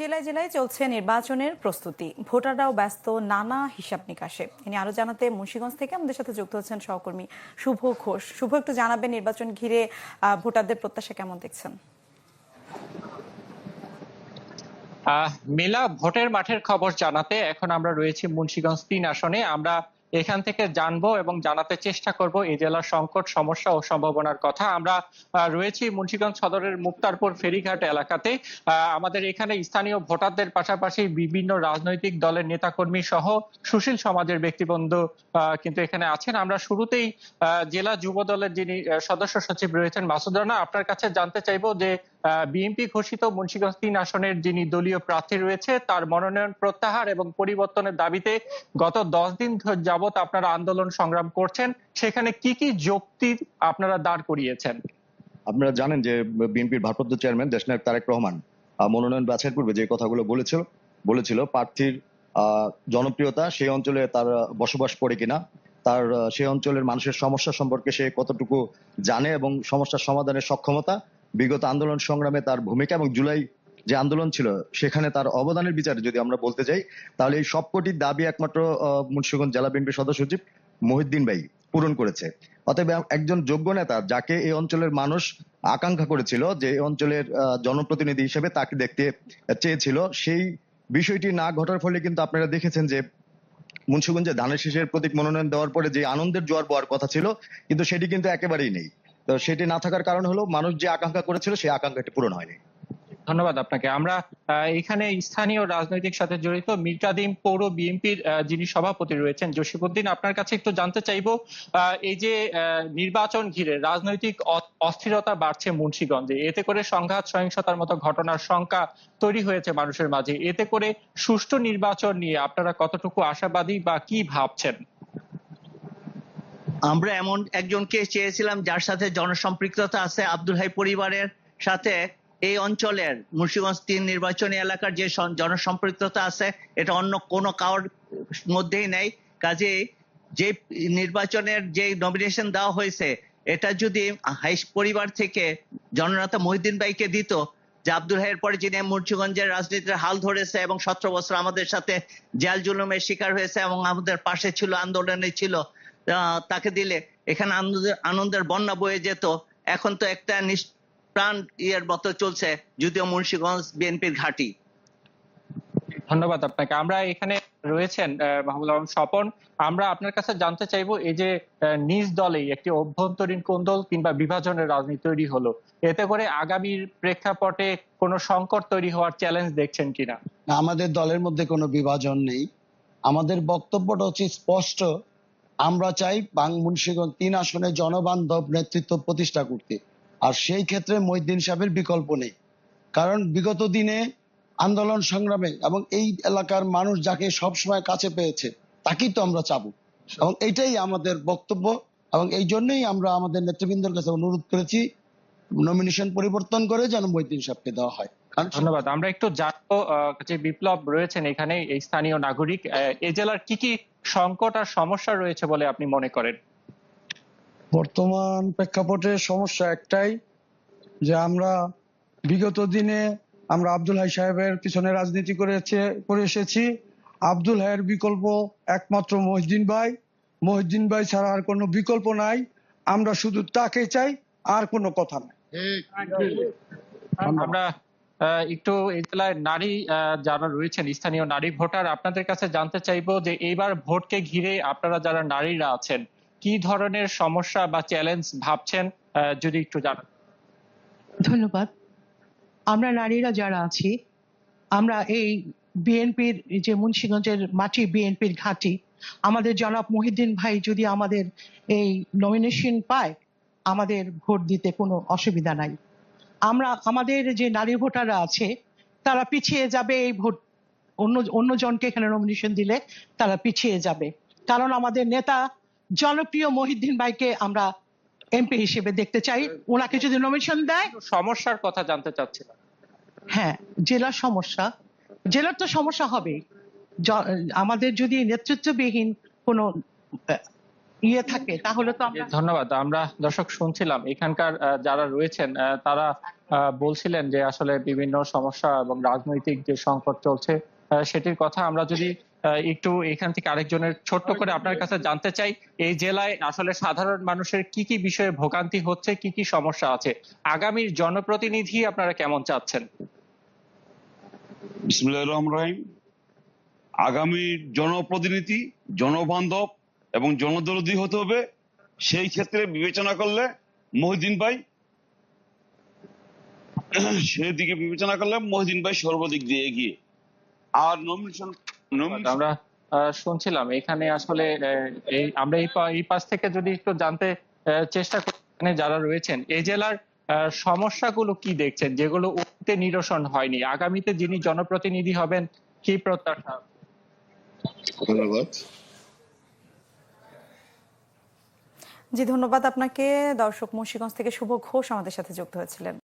জেলায় জেলায় চলছে নির্বাচনের প্রস্তুতি। ভোটাররাও ব্যস্ত নানা হিসাব নিকাশে। তিনি আরও জানাতে মুন্সিগঞ্জ থেকে আমাদের সাথে যুক্ত হচ্ছেন সহকর্মী শুভ ঘোষ। শুভ, একটু জানাবেন নির্বাচন ঘিরে ভোটারদের প্রত্যাশা কেমন দেখছেন? মেলা ভোটের মাঠের খবর জানাতে এখন আমরা রয়েছি মুন্সিগঞ্জ তিন আসনে। আমরা এখান থেকে জানব এবং জানাতে চেষ্টা করব এই জেলার সংকট, সমস্যা ও সম্ভাবনার কথা। আমরা রয়েছি মুন্সিগঞ্জ সদরের মুক্তারপুর ফেরিঘাট এলাকাতে। আমাদের এখানে স্থানীয় ভোটারদের পাশাপাশি বিভিন্ন রাজনৈতিক দলের নেতাকর্মী সহ সুশীল সমাজের ব্যক্তিবন্ধ কিন্তু এখানে আছেন। আমরা শুরুতেই জেলা যুব দলের যিনি সদস্য সচিব রয়েছেন মাসুদ রানা, আপনার কাছে জানতে চাইব যে বিএনপি ঘোষিত মুন্সিগঞ্জ তিন আসনের যিনি দলীয় প্রার্থী রয়েছে, তার মনোনয়ন প্রত্যাহার এবং পরিবর্তনের দাবিতে গত দশ দিন যাবত আপনারা আন্দোলন সংগ্রাম করছেন। সেখানে কি কি যুক্তি আপনারা দাঁড় করিয়েছেন? আপনারা জানেন যে বিএনপির ভারপ্রাপ্ত চেয়ারম্যান দেশনায়ক তারেক রহমান মনোনয়ন বাছাইয়ের পূর্বে যে কথাগুলো বলেছিল বলেছিল, প্রার্থীর জনপ্রিয়তা সেই অঞ্চলে তার বসবাস করে কিনা, তার সেই অঞ্চলের মানুষের সমস্যা সম্পর্কে সে কতটুকু জানে এবং সমস্যার সমাধানের সক্ষমতা বিগত আন্দোলন সংগ্রামে তার ভূমিকা এবং জুলাই যে আন্দোলন ছিল, সেখানে তার অবদানের বিচারে যদি আমরা বলতে যাই, তাহলে এই সবকটি দাবি একমাত্র মুন্সিগঞ্জ জেলা বিএনপির সদস্য সচিব মহিউদ্দিন ভাই পূরণ করেছে। অতএব একজন যোগ্য নেতা যাকে এই অঞ্চলের মানুষ আকাঙ্ক্ষা করেছিল যে অঞ্চলের জনপ্রতিনিধি হিসেবে তাকে দেখতে চেয়েছিল, সেই বিষয়টি না ঘটার ফলে কিন্তু আপনারা দেখেছেন যে মুন্সিগঞ্জে ধানের শীষের প্রতীক মনোনয়ন দেওয়ার পরে যে আনন্দের জোয়ার বওয়ার কথা ছিল, কিন্তু সেটি কিন্তু একেবারেই নেই। তো সেটি না থাকার কারণ হলো মানুষ যে আকাঙ্ক্ষা করেছিল, সেই আকাঙ্ক্ষাটি পূরণ হয়নি। ধন্যবাদ আপনাকে। আমরা এখানে স্থানীয় রাজনৈতিক সাথে জড়িত মির্কাদিম পৌর বিএনপির যিনি সভাপতি রয়েছেন জসিমুদ্দিন আপনার কাছে একটু জানতে চাইব এই যে নির্বাচন ঘিরে রাজনৈতিক অস্থিরতা বাড়ছে মুন্সিগঞ্জে। এতে করে সংঘাত, সহিংসতার মতো ঘটনার সংখ্যা তৈরি হয়েছে মানুষের মাঝে। এতে করে সুষ্ঠু নির্বাচন নিয়ে আপনারা কতটুকু আশাবাদী বা কি ভাবছেন? আমরা এমন একজনকে চেয়েছিলাম যার সাথে জনসম্পৃক্ততা আছে আব্দুল হাই পরিবারের সাথে। এই অঞ্চলের মুন্সিগঞ্জ তিন নির্বাচনী এলাকার যে জনসম্পৃক্ততা আছে, এটা অন্য কোনো কারোর মধ্যেই নেই। কাজে যে নির্বাচনের যে নমিনেশন দেওয়া হয়েছে, এটা যদি হাইস পরিবার থেকে জননেতা মহিউদ্দিন ভাইকে দিত, যে আব্দুল হাইয়ের পরে যিনি মুন্সিগঞ্জের রাজনীতির হাল ধরেছে এবং সতেরো বছর আমাদের সাথে জেল জুলুমের শিকার হয়েছে এবং আমাদের পাশে ছিল, আন্দোলনে ছিল তাকে দিলে। এখানে আনন্দের আনন্দের বন্যা বয়ে যেত। এখন তো একটা নিষ্প্রাণ ইয়ের মতো চলছে যদিও মুন্সিগঞ্জ বিএনপির ঘাঁটি। ধন্যবাদ আপনাকে। আমরা এখানে রয়েছেন আহ, আলম স্বপন। আমরা আপনার কাছে জানতে চাইব এই যে নিজ দলেই একটি অভ্যন্তরীণ কোন্দল কিংবা বিভাজনের রাজনীতি তৈরি হলো? এতে করে আগামীর প্রেক্ষাপটে কোনো সংকট তৈরি হওয়ার চ্যালেঞ্জ দেখছেন কিনা? আমাদের দলের মধ্যে কোনো বিভাজন নেই। আমাদের বক্তব্যটা হচ্ছে স্পষ্ট। আমরা চাই মুন্সিগঞ্জ তিন আসনে জনবান্ধব নেতৃত্ব প্রতিষ্ঠা করতে। আর সেই ক্ষেত্রে মহিদ্দিন সাহেবের বিকল্প নেই। কারণ বিগত দিনে আন্দোলন সংগ্রামে এবং এই এলাকার মানুষ যাকে সবসময় কাছে পেয়েছে, তাকেই তো আমরা চাবো। এবং এটাই আমাদের বক্তব্য এবং এই জন্যই আমরা আমাদের নেতৃবৃন্দের কাছে অনুরোধ করেছি নমিনেশন পরিবর্তন করে যেন মহিদ্দিন সাহেবকে দেওয়া হয়। ধন্যবাদ। আমরা একটু জানব যে বিপ্লব রয়েছেন এখানে এই স্থানীয় নাগরিক এই জেলার কি কি সংকট আর সমস্যা রয়েছে বলে আপনি মনে করেন? বর্তমান প্রেক্ষাপটে সমস্যা একটাই যে আমরা বিগত দিনে আমরা আব্দুল হাই সাহেবের পিছনে রাজনীতি করেছে করে এসেছি। আব্দুল হাইয়ের বিকল্প একমাত্র মহিদ্দিন ভাই। মহিদ্দিন ভাই ছাড়া আর কোনো বিকল্প নাই। আমরা শুধু তাকে চাই আর কোনো কথা নাই। আমরা একটু এই নারী যারা রয়েছেন, স্থানীয় নারী ভোটার, আপনাদের কাছে জানতে চাইব যে এইবার ভোটকে ঘিরে আপনারা যারা নারীরা আছেন, কি ধরনের সমস্যা বা চ্যালেঞ্জ ভাবছেন? যদি একটু জানান। ধন্যবাদ। আমরা নারীরা যারা আছি, আমরা এই বিএনপির যে মুন্সিগঞ্জের মাটি বিএনপির ঘাঁটি, আমাদের জনাব মহিউদ্দিন ভাই যদি আমাদের এই নমিনেশন পায়, আমাদের ভোট দিতে কোনো অসুবিধা নাই। আমরা আমাদের যে নারী ভোটাররা আছে তারা পিছিয়ে যাবে এই ভোট অন্য অন্য জনকে এখানে নমিনেশন দিলে তারা পিছিয়ে যাবে। কারণ আমাদের নেতা জনপ্রিয় মহিউদ্দিন ভাইকে আমরা এমপি হিসেবে দেখতে চাই। ওনাকে যদি নমিনেশন দেয় সমস্যার কথা জানতে চাচ্ছিলাম। হ্যাঁ জেলার সমস্যা। জেলার তো সমস্যা হবেই। আমাদের যদি নেতৃত্ববিহীন কোনো ইয়ে থাকে তাহলে তো আমরা ধন্যবাদ আমরা দর্শক শুনছিলাম। এখানকার যারা রয়েছেন তারা আহ, বলছিলেন যে আসলে বিভিন্ন সমস্যা এবং রাজনৈতিক যে সংকট চলছে সেটির কথা আমরা যদি আহ, একটু এখান থেকে আরেকজনের ছোট্ট করে আপনার কাছে জানতে চাই এই জেলায় আসলে সাধারণ মানুষের কি কি বিষয়ে ভোগান্তি হচ্ছে কি কি সমস্যা আছে? আগামীর জনপ্রতিনিধি আপনারা কেমন চাচ্ছেন? বিসমুল্লাহ রহিম। আগামী জনপ্রতিনিধি জনবান্ধব এবং জনদরদি হতে হবে সেই ক্ষেত্রে বিবেচনা করলে মহিদিন ভাই সেই দিকে বিবেচনা করলে মহিদিন ভাই সর্বদিক দিয়ে এগিয়ে। আর নমিনেশন আমরা শুনছিলাম এখানে আসলে আমরা এই পা- এই পাশ থেকে যদি একটু জানতে চেষ্টা করি যারা রয়েছেন এই জেলার আহ, সমস্যাগুলো কি দেখছেন যেগুলো অতীতে নিরসন হয়নি? আগামীতে যিনি জনপ্রতিনিধি হবেন কি প্রত্যাশা? ধন্যবাদ। জি ধন্যবাদ। আপনাকে দর্শক মুন্সীগঞ্জ থেকে শুভ ঘোষ আমাদের সাথে যুক্ত হয়েছিলেন।